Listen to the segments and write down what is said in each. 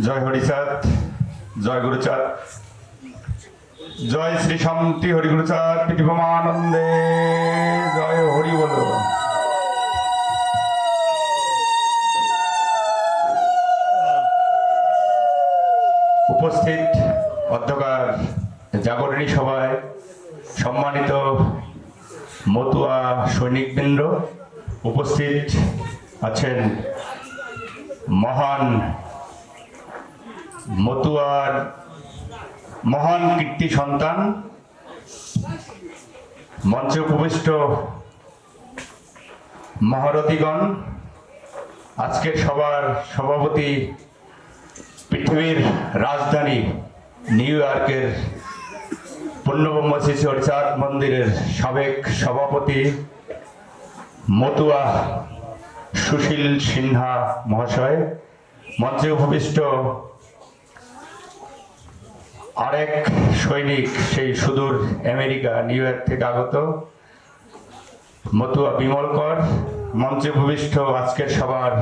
জয় হরিচাঁদ, জয় গুরুচাঁদ। জয় শ্রী শান্তি হরিগুরুচাঁদ পৃথিবমানন্দে জয় হরি বল। উপস্থিত অধ্যকার জাগরণী সভায় সম্মানিত মতুয়া সৈনিকবৃন্দ, উপস্থিত আছেন মহান মতুয়ার মহান কীর্তি সন্তান মঞ্চে উপবিষ্ট মহারথীগণ আজকের সবার সভাপতি পৃথিবীর রাজধানী নিউ ইয়র্কের পূর্ণব্রহ্ম শিশু মন্দিরের সাবেক সভাপতি মতুয়া সুশীল সিনহা মহাশয়, মঞ্চে উপবিষ্ট আরেক সৈনিক সেই সুদূর আমেরিকা, নিউ ইয়র্ক থেকে আগত মতুয়া বিমলকর মঞ্চে ভূমিষ্ঠ আজকের সবার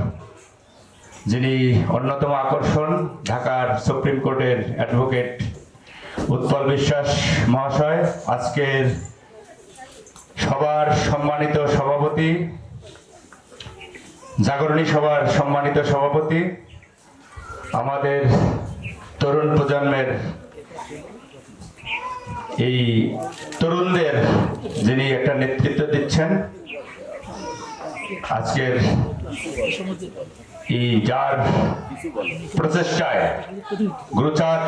যিনি অন্যতম আকর্ষণ, ঢাকার সুপ্রিম কোর্টের অ্যাডভোকেট উৎপল বিশ্বাস মহাশয়, আজকের সবার সম্মানিত সভাপতি, জাগরণী সভার সম্মানিত সভাপতি, আমাদের তরুণ প্রজন্মের এই তরুণদের যিনি একটা নেতৃত্ব দিচ্ছেন, আজকের এই যার প্রচেষ্টায় গুরুচাঁদ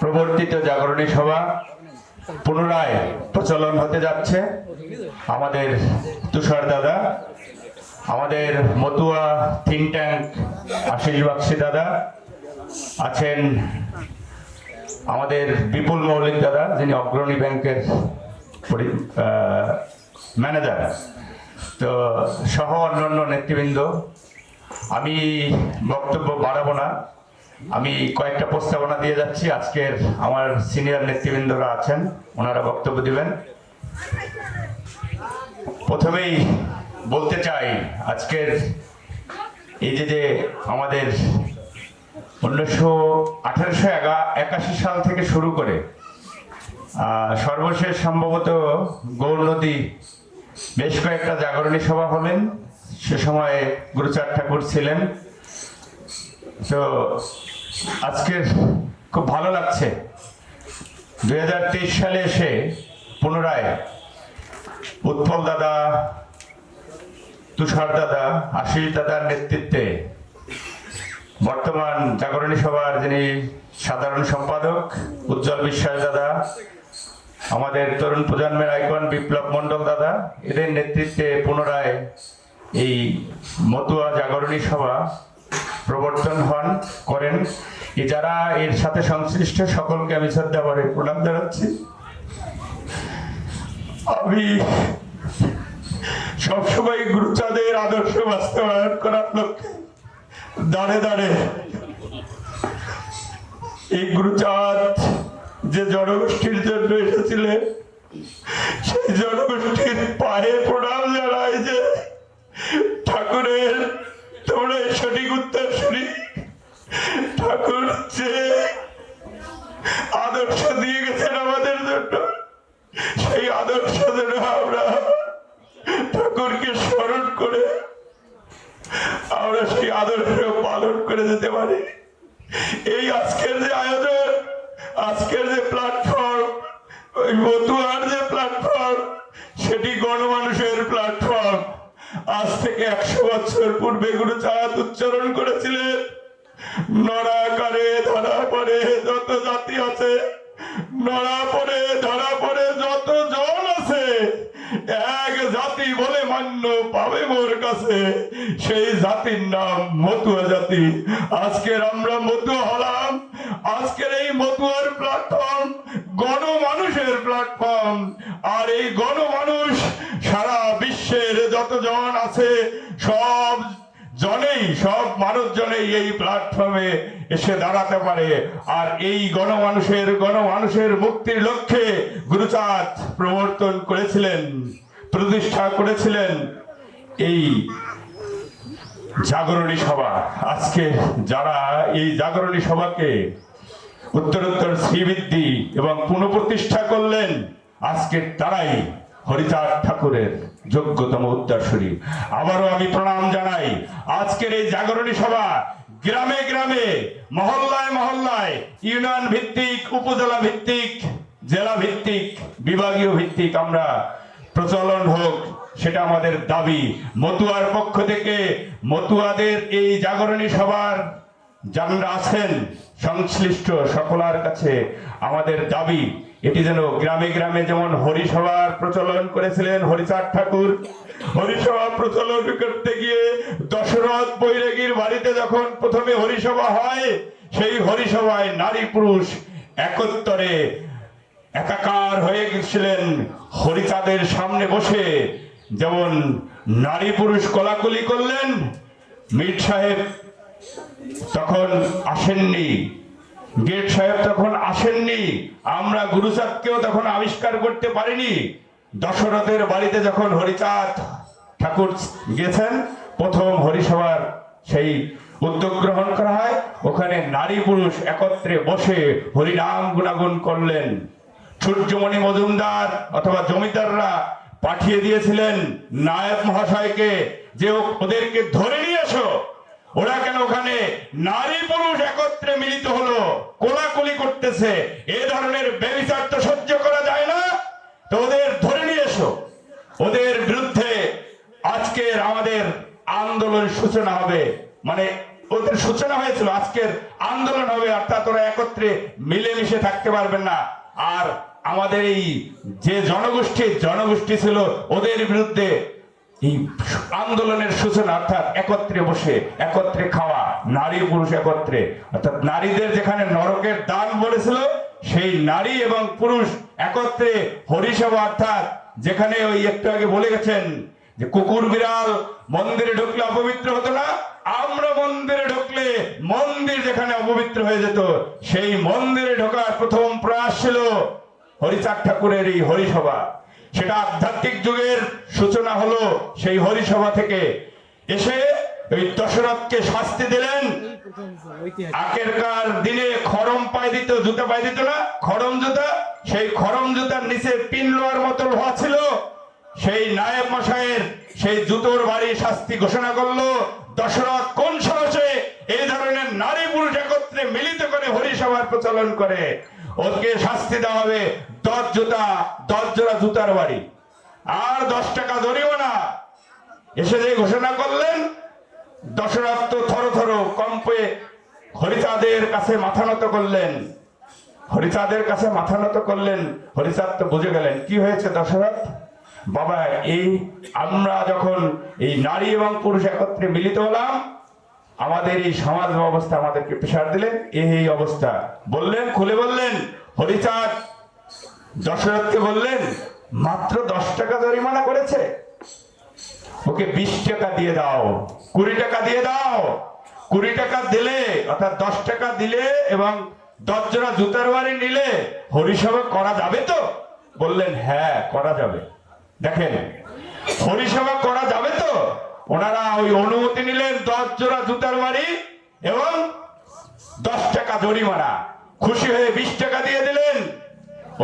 প্রবর্তিত জাগরণী সভা পুনরায় প্রচলন হতে যাচ্ছে। আমাদের তুষার দাদা, আমাদের মতুয়া থিঙ্ক ট্যাঙ্ক আশিস দাদা আছেন আমাদের বিপুল মৌলিক দাদা, যিনি অগ্রণী ব্যাংকের ম্যানেজার তো সহ অন্যান্য নেতৃবৃন্দ, আমি বক্তব্য বাড়াবো না। আমি কয়েকটা প্রস্তাবনা দিয়ে যাচ্ছি। আজকের আমার সিনিয়র নেতৃবৃন্দরা আছেন, ওনারা বক্তব্য দিবেন। প্রথমেই বলতে চাই, আজকের এই যে যে আমাদের উনিশশো আঠারোশো একাশি সাল থেকে শুরু করে সর্বশেষ সম্ভবত গৌর নদী বেশ কয়েকটা জাগরণী সভা হলেন। সে সময় গুরুচার ঠাকুর ছিলেন। তো আজকে খুব ভালো লাগছে। দু হাজার তেইশ সালে এসে পুনরায় উৎপল দাদা, তুষার দাদা, আশিস দাদার নেতৃত্বে বর্তমান জাগরণী সভার যিনি সাধারণ সম্পাদক, উজ্জ্বল বিশ্বাস দাদা, আমাদের তরুণ প্রজন্মের আইকন বিপ্লব মণ্ডল দাদা, এদের নেতৃত্বে পুনরায় এই মতুয়া জাগরণী সভা প্রবর্তন হন, করেন। যারা এর সাথে সংশ্লিষ্ট সকলকে আমি শ্রদ্ধা করে প্রণাম জানাচ্ছি। আমি সবসময় গুরুচাঁদের আদর্শ বাস্তবায়ন করার লক্ষ্যে দাঁড়ে দাঁড়ে। এই গুরুচাঁদ যে জনগোষ্ঠীর জন্য এসেছিলেন সেই জনগোষ্ঠীর পায়ে প্রণাম জানায় যে, ঠাকুরের, তোমরা সঠিক উত্তর শুনি। ঠাকুর যে আদর্শ দিয়ে গেছেন আমাদের জন্য, সেই আদর্শ পূর্বে গুরু চাঁদ উচ্চারণ করেছিলেন নড়াকারে ধরা পড়ে, যত জাতি আছে, নড়া পড়ে, ধরা পড়ে, যত জন আছে, এক জাতি বলে মান্য পাবে মোর কাছে। সেই জাতির নাম মতুয়া জাতি। আজকের আমরা মতুয়া হলাম। আজকের এই মতুয়ার প্ল্যাটফর্ম গণমানুষের প্ল্যাটফর্ম আর এই গণমানুষ সারা বিশ্বের যতজন আছে, সব জনেই সব মানুষজনেই এই প্ল্যাটফর্মে এসে দাঁড়াতে পারে। আর এই গণমানুষের গণমানুষের মুক্তির লক্ষ্যে গুরুচাঁদ প্রবর্তন করেছিলেন, প্রতিষ্ঠা করেছিলেন এই জাগরণী সভা। আজকে যারা এই জাগরণী সভাকে উত্তরোত্তর শ্রীবৃদ্ধি এবং পুনঃপ্রতিষ্ঠা করলেন, আজকে তারাই হরিচাঁদ ঠাকুরের যোগ্যতম উত্তরসূরি আবারও আমি প্রণাম জানাই আজকের এই জাগরণী সভা গ্রামে গ্রামে, মহল্লায় মহল্লায়, ইউনিয়ন ভিত্তিক, উপজেলা ভিত্তিক, জেলা ভিত্তিক, বিভাগীয় ভিত্তিক আমরা প্রচলন হোক, সেটা আমাদের দাবি। মতুয়ার পক্ষ থেকে মতুয়াদের এই জাগরণী সভার যারা আছেন, সংশ্লিষ্ট সকলার কাছে আমাদের দাবি এটি যেন গ্রামে গ্রামে যেমন হরিসভার প্রচলন করেছিলেন হরিচাঁদ ঠাকুর, হরিসভা প্রচলন করতে গিয়ে দশরথ বৈরাগীর বাড়িতে যখন প্রথমে হরিসভা হয়, সেই হরিসভায় নারী পুরুষ একত্তরে একাকার হয়ে গেছিলেন হরিচাঁদের সামনে বসে। যেমন নারী পুরুষ কোলাকুলি করলেন, মীর সাহেব তখন আসেননি। গেট সাহেব তখন আসেননি। আমরা গুরুচাঁদকেও তখন আবিষ্কার করতে পারিনি। দশরথের বাড়িতে যখন হরিচাঁদ ঠাকুর গেছেন, প্রথম হরিসভার সেই উদ্যোগ গ্রহণ করা হয়। ওখানে নারী পুরুষ একত্রে বসে হরিনাম গুণাগুণ করলেন। সূর্যমণি মজুমদার অথবা জমিদাররা পাঠিয়ে দিয়েছিলেন, নায়ক মহাশয়কে, যে ওদেরকে ধরে নিয়ে এসো। ওরা কেন ওখানে? নারী পুরুষ একত্রে মিলিত হলো, কোলাকুলি করতেছে। এ ধরনের ব্যবিচার তো সহ্য করা যায় না। তো ওদের ধরে নিয়ে এসো। ওদের বিরুদ্ধে আজকের আমাদের আন্দোলন সূচনা হবে। মানে ওদের সূচনা হয়েছিল, আজকের আন্দোলন হবে, অর্থাৎ ওরা একত্রে মিলেমিশে থাকতে পারবেন না। আর আমাদের এই যে জনগোষ্ঠী জনগোষ্ঠী ছিল, ওদের বিরুদ্ধে এই আন্দোলনের সূচনা, অর্থাৎ একত্রে বসে, একত্রে খাওয়া, নারী পুরুষ একত্রে। অর্থাৎ নারীদের যেখানে নরকের দান বলেছিল, সেই নারী এবং পুরুষ একত্রে হরিসভা, অর্থাৎ যেখানে ওই একটু আগে বলে গেছেন যে কুকুর বিড়াল মন্দিরে ঢুকলে অপবিত্র হতো না, আমরা মন্দিরে ঢুকলে মন্দির যেখানে অপবিত্র হয়ে যেত, সেই মন্দিরে ঢোকার প্রথম প্রয়াস ছিল হরিচাঁদ ঠাকুরের এই হরিসভা। সেটা আধ্যাত্মিক যুগের সূচনা হলো সেই হরিসভা থেকে। এসে ওই দশরথকে শাস্তি দিলেন। আগেরকার দিনে খরম পায়ে দিত, জুতা পায়ে দিত না খরম জুতা। সেই খরম জুতার নিচে পিন লোয়ার মতো লোহা ছিল। সেই নায়ক মশাইয়ের সেই জুতোর বাড়ি শাস্তি ঘোষণা করল, দশরথ কোন সাহসে এই ধরনের নারী পুরুষ একত্রে মিলিত করে হরিসভার প্রচলন করে? ওকে শাস্তি দেওয়া হবে। দশ জুতা, দশ জোড়া জুতার বাড়ি। আর দশ টাকা ধরিও না। এসে যে ঘোষণা করলেন, দশরথ তো থর থর কম্পে হরিচাঁদের কাছে মাথা নত করলেন। হরিচাঁদের কাছে মাথা নত করলেন। হরিচাঁদ তো বুঝে গেলেন, কি হয়েছে দশরথ? বাবা, এই আমরা যখন এই নারী এবং পুরুষ একত্রে মিলিত হলাম আমাদের এই সমাজ ব্যবস্থা আমাদেরকে প্রেশার দিলেন, এই অবস্থা। বললেন, খুলে বললেন, হরিচাঁদ দশরথকে বললেন, মাত্র দশ টাকা জরিমানা করেছে। ওকে বিশ টাকা দিয়ে দাও, কুড়ি টাকা দিয়ে দাও, কুড়ি টাকা দিলে, অর্থাৎ দশ টাকা দিলে এবং দশ জোড়া জুতার বাড়ি নিলে হরিসভা করা যাবে তো? বললেন হ্যাঁ করা যাবে। দেখেন, হরিসভা ওনারা ওই অনুমতি নিলেন দশ জোড়া জুতার বাড়ি এবং দশ টাকা জরিমানা। খুশি হয়ে বিশ টাকা দিয়ে দিলেন।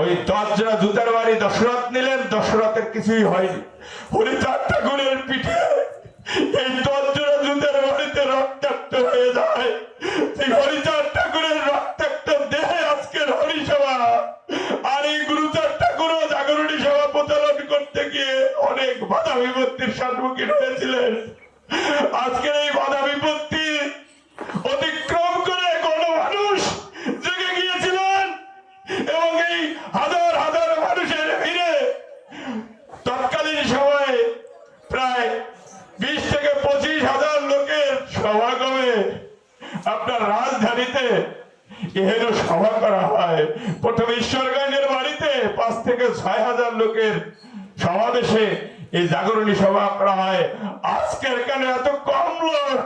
ওই দশ জোড়া জুতার বাড়ি দশরথ নিলেন, দশরথের কিছুই হয়নি। হরিচাঁদ ঠাকুরের পিঠে এই দশ জোড়া বাড়িতে রক্তাক্ত হয়ে যায়। সেই হরিচার ঠাকুরের রক্তাক্ত দেহে আজকের হরিসভা। আর এই গুরুচার ঠাকুরও জাগরণী সভা প্রচলন করতে গিয়ে অনেক বাধা বিপত্তির সম্মুখীন হয়েছিলেন। আজকের এই বাধা বিপত্তি অতিক্রম করে কোন মানুষ জেগে গিয়েছিলেন এবং এই হাজার হাজার মানুষের ভিড়ে তৎকালীন সময়ে প্রায় বিশ থেকে পঁচিশ হাজার লোকের সমাগমে আপনার রাজধানীতে এহেন সভা করা হয় প্রথম ঈশ্বরগঞ্জের বাড়িতে পাঁচ থেকে ছয় হাজার লোকের সমাবেশে এই জাগরণী সভা করা হয় আজকের কেন এত কম লোক।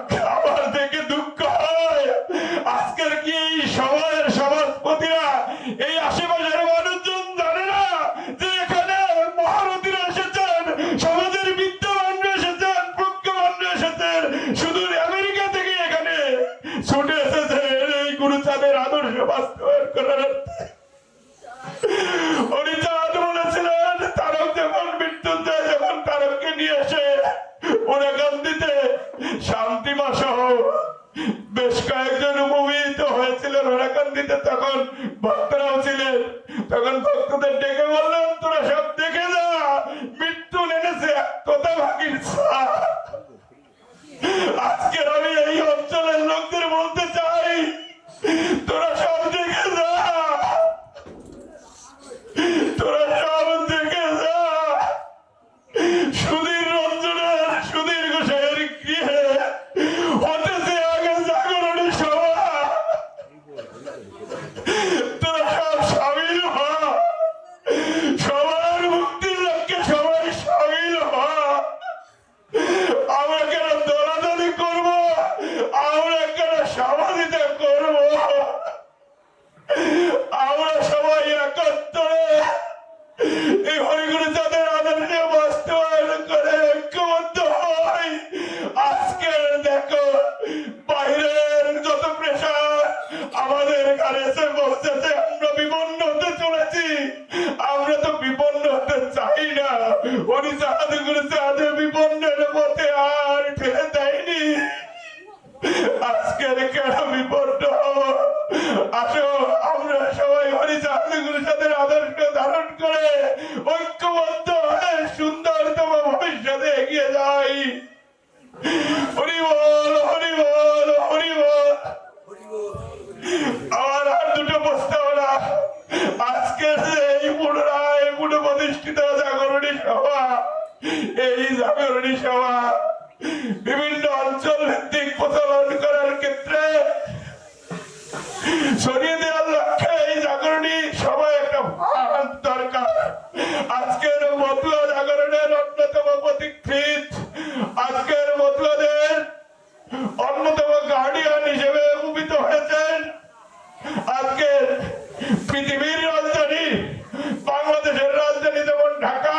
ওরাকান্দিতে তখন ভক্তরাও ছিলেন। তখন ভক্তদের ডেকে বললেন তোরা সব দেখে যা মৃত্যু নেমেছে তোতা ভাগির ছা আজকের আমি এই অঞ্চলের লোকদের বলতে চাই তোরা সব দেখে যা তোরা সব দেখে যা সুধীর রঞ্জনের সুধীর ঘোষের গৃহে হতেছে আগে জাগরণী সভা তোরা সব সামিল হ সবার মুক্তির লক্ষ্যে সবাই সামিল হ আমরা কেন দলাদলি করব আমরা কেন সমাধিতা করব আমরা সবাই একত্রে এই হরিগুরু যাদের আদর্শ বাস্তবায়ন করে ঐক্যবদ্ধ হয় আজকের দেখো বাইরের যত প্রেশার আমাদের ঘরে এসে পৌঁছেছে আমরা বিপন্ন হতে চলেছি আমরা তো বিপন্ন হতে চাই না উনি করে চাঁদে বিপন্নের পথে আর ঠেলে দেয়নি আজকের কেন বিপন্ন আসো আমরা সবাই হরি চাঁদগুলোর সাথে আদর্শ ধারণ করে ঐক্যবদ্ধ হয়ে সুন্দরতম ভবিষ্যতে এগিয়ে যাই হরি বল হরি বল হরি বল আমার আর দুটো প্রস্তাবনা আজকের যে এই পুনরায় পুনঃপ্রতিষ্ঠিত জাগরণী সভা, এই জাগরণী সভা বিভিন্ন অঞ্চল ভিত্তিক প্রচলন করার ক্ষেত্রে সরিয়ে দেওয়ার লক্ষ্যে এই জাগরণী সবাই একটা দরকার। আজকের মতুয়া জাগরণের অন্যতম আজকের মতুয়াদের অন্যতম গার্ডিয়ান হিসেবে উপনীত হয়েছেন আজকে পৃথিবীর রাজধানী, বাংলাদেশের রাজধানী যেমন ঢাকা,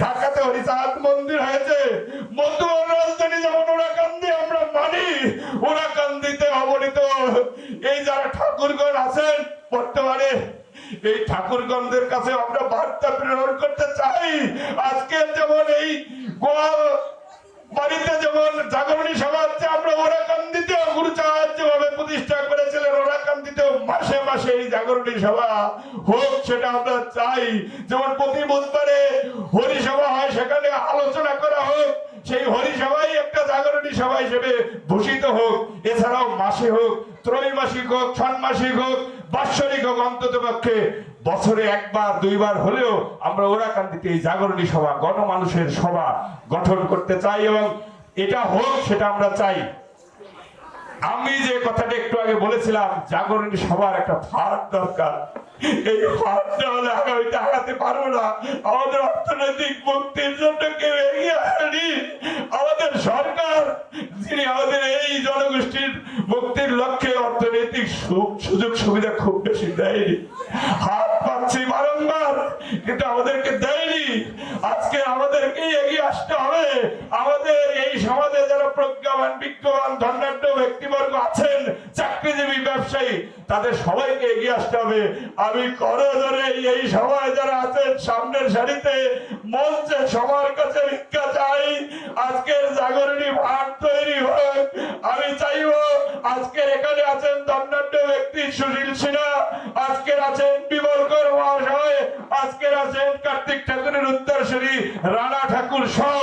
ঢাকাতে হরিচাঁদ মন্দির হয়েছে। মতুয়ার রাজধানী যেমন ওরাকান্দি আমরা মানি ওরাকান্দিতে অবনীত। এই যারা ঠাকুরগণ আছেন, বর্তমানে এই ঠাকুরগণদের কাছে আমরা বার্তা প্রেরণ করতে চাই। আজকে যেমন এই গোয়া বাড়িতে যেমন জাগরণী সভা হচ্ছে, আমরা ওরা ওরাকান্দিতে গুরুচাঁদ যেভাবে প্রতিষ্ঠা করেছিলেন ওরা ওরাকান্দিতেও মাসে মাসে এই জাগরণী সভা হোক, সেটা আমরা চাই। যেমন প্রতি বুধবারে হরিসভা হয়, সেখানে আলোচনা করা হোক, সেই হরিসভাই একটা জাগরণী সভা হিসেবে ভূষিত হোক। এছাড়াও মাসে হোক, ত্রৈমাসিক হোক, ষান্মাসিক হোক, বাৎসরিক হোক অন্তত পক্ষে বছরে একবার, দুইবার হলেও আমরা ওরাকান্দিতে এই জাগরণী সভা, গণমানুষের সভা গঠন করতে চাই এবং এটা হোক, সেটা আমরা চাই। আমি যে কথাটা একটু আগে বলেছিলাম, জাগরণী সবার একটা ফাঁদ দরকার। এই ফাঁদটা হলে আগামীতে আগাতে পারব না। আমাদের অর্থনৈতিক মুক্তির জন্য কেউ এগিয়ে আসেনি। আমাদের সরকার, যিনি আমাদের এই জনগোষ্ঠীর মুক্তির লক্ষ্যে অর্থনৈতিক সুযোগ সুবিধা খুব বেশি দেয়নি। হাত পাচ্ছি বারংবার, কিন্তু আমাদেরকে দেয়নি। আজকে আমাদেরকে এগিয়ে আসতে হবে। আমাদের এই সমাজে যারা প্রজ্ঞাবান, বিজ্ঞবান, ধনাঢ্য ব্যক্তিবর্গ আছেন, চাকরিজীবী ব্যবসায়ী, তাদের সবাইকে এগিয়ে আসতে হবে। আমি করজোরে এই সবাই যারা আছেন, সামনের সারিতে মঞ্চে সবার কাছে ভিক্ষা চাই। আজকের জাগরণী ভাগ তৈরি হোক। আমি চাইব, আজকের এখানে আছেন ধনাঢ্য ব্যক্তি সুশীল সিনহা, আজকের আছেন বিমল কর মহাশয়, আজকের আছেন কার্তিক ঠাকুরের উত্তরসূরি রানা ঠাকুর সহ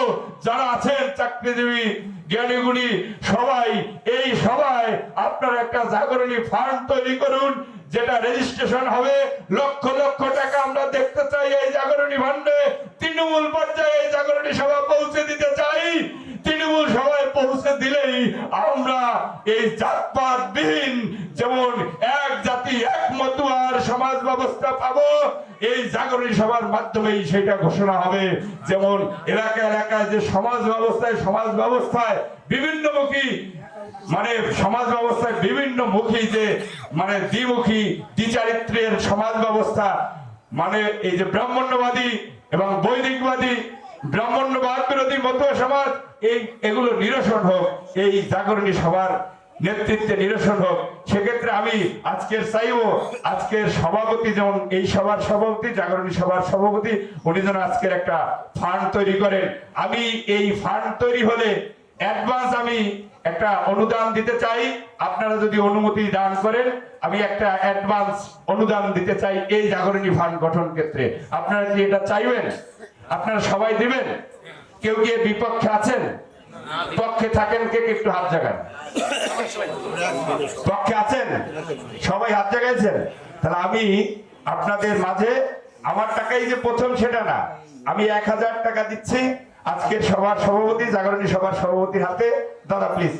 যারা আছেন চাকরিজীবী। জ্ঞানীগুণী সবাই এই সবাই আপনারা একটা জাগরণী ফান্ড তৈরি করুন। যেটা রেজিস্ট্রেশন হবে, লক্ষ লক্ষ টাকা আমরা দেখতে চাই এই জাগরণী ফান্ডে তৃণমূল পর্যায়ে এই জাগরণী সভা পৌঁছে দিতে চাই। তৃণমূল সভায় পৌঁছে দিলেই আমরা এই জাতপাত বিহীন যেমন এক জাতি, এক মতুয়ার সমাজ ব্যবস্থা পাবো, এই জাগরণী সভার মাধ্যমেই সেটা ঘোষণা হবে। যেমন এলাকা এলাকায় যে সমাজ ব্যবস্থায় সমাজ ব্যবস্থায় বিভিন্নমুখী মানে সমাজ ব্যবস্থায় বিভিন্ন মুখী যে মানে দ্বিমুখী, দ্বিচারিত্রের সমাজ ব্যবস্থা মানে এই যে ব্রাহ্মণ্যবাদী এবং বৈদিকবাদী, ব্রাহ্মণ্যবাদ বিরোধী মতুয়া সমাজ, এই, এগুলো নিরসন হোক, এই জাগরণী সভার নেতৃত্বে নিরসন হোক। সেক্ষেত্রে আমি আজকের চাইব, আজকের সভাপতি যেমন এই সভার সভাপতি, জাগরণী সভার সভাপতি, উনি যেন আজকের একটা ফান্ড তৈরি করেন। আমি এই ফান্ড তৈরি হলে অ্যাডভান্স আমি একটা অনুদান দিতে চাই, আপনারা যদি অনুমতি দান করেন, আমি একটা অ্যাডভান্স অনুদান দিতে চাই এই জাগরণী ফান্ড গঠন ক্ষেত্রে। আপনারা কি এটা চাইবেন? আপনারা সবাই দিবেন? কেউ কি বিপক্ষে আছেন? পক্ষে থাকেন কে একটু হাত জাগান। পক্ষে আছেন? সবাই হাত জাগাইছেন? তাহলে আমি আপনাদের মাঝে, আমার টাকাই যে প্রথম সেটা না। আমি এক হাজার টাকা দিচ্ছি আজকের সভার সভাপতি, জাগরণী সভার সভাপতির হাতে, দাদা প্লিজ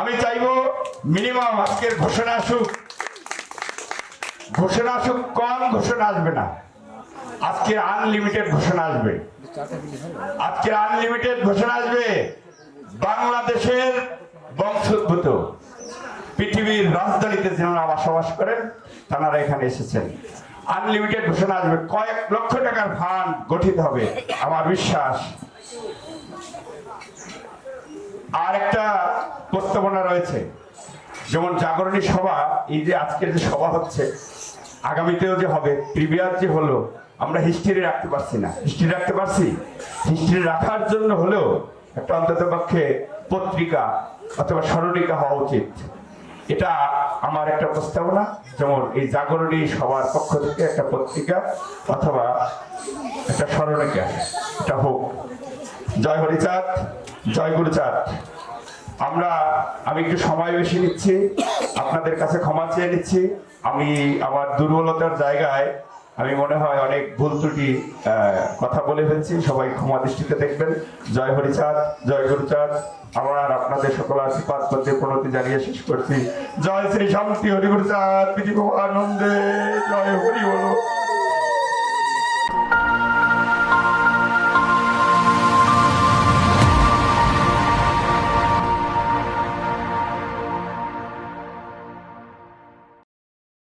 আমি চাইব মিনিমাম আজকের ঘোষণা আসুক। ঘোষণা আসুক, কম ঘোষণা আসবে না। আজকের আনলিমিটেড ঘোষণা আসবে। আজকে আনলিমিটেড ঘোষণা আসবে বাংলাদেশের বংশোদ্ভূত। পৃথিবীর রাজধানীতে যেনারা বসবাস করেন, তারা এখানে এসেছেন। আনলিমিটেড ঘোষণা আসবে। কয়েক লক্ষ টাকার ফান্ড গঠিত হবে, আমার বিশ্বাস। আর একটা প্রস্তাবনা রয়েছে, যেমন জাগরণী সভা, এই যে আজকের যে সভা হচ্ছে, আগামীতেও যে হবে প্রিভিয়াস যে হলো, আমরা হিস্ট্রি রাখতে পারছি না। হিস্ট্রি রাখতে পারছি? হিস্ট্রি রাখার জন্য হলেও একটা অন্তত পক্ষে পত্রিকা অথবা স্মরণিকা হওয়া উচিত। এটা আমার একটা প্রস্তাবনা যেমন এই জাগরণী সবার পক্ষ থেকে একটা পত্রিকা অথবা একটা স্মরণিকা, এটা হোক। জয় হরিচাঁদ, জয় গুরুচাঁদ। আমরা, আমি একটু সময় বেশি নিচ্ছি, আপনাদের কাছে ক্ষমা চেয়ে নিচ্ছি। আমি আমার দুর্বলতার জায়গায় আমি মনে হয় অনেক ভুল ত্রুটি কথা বলে ফেলছি। সবাই ক্ষমা দৃষ্টিতে দেখবেন। জয় হরিচাঁদ, জয় গুরুচাঁদ। আমার আপনাদের সকল আশীর্বাদ করতে প্রণতি জানিয়ে শেষ করছি। জয় শ্রী শান্তি হরিগুরুচাঁদ পৃথিবী আনন্দে জয় হরি বলো।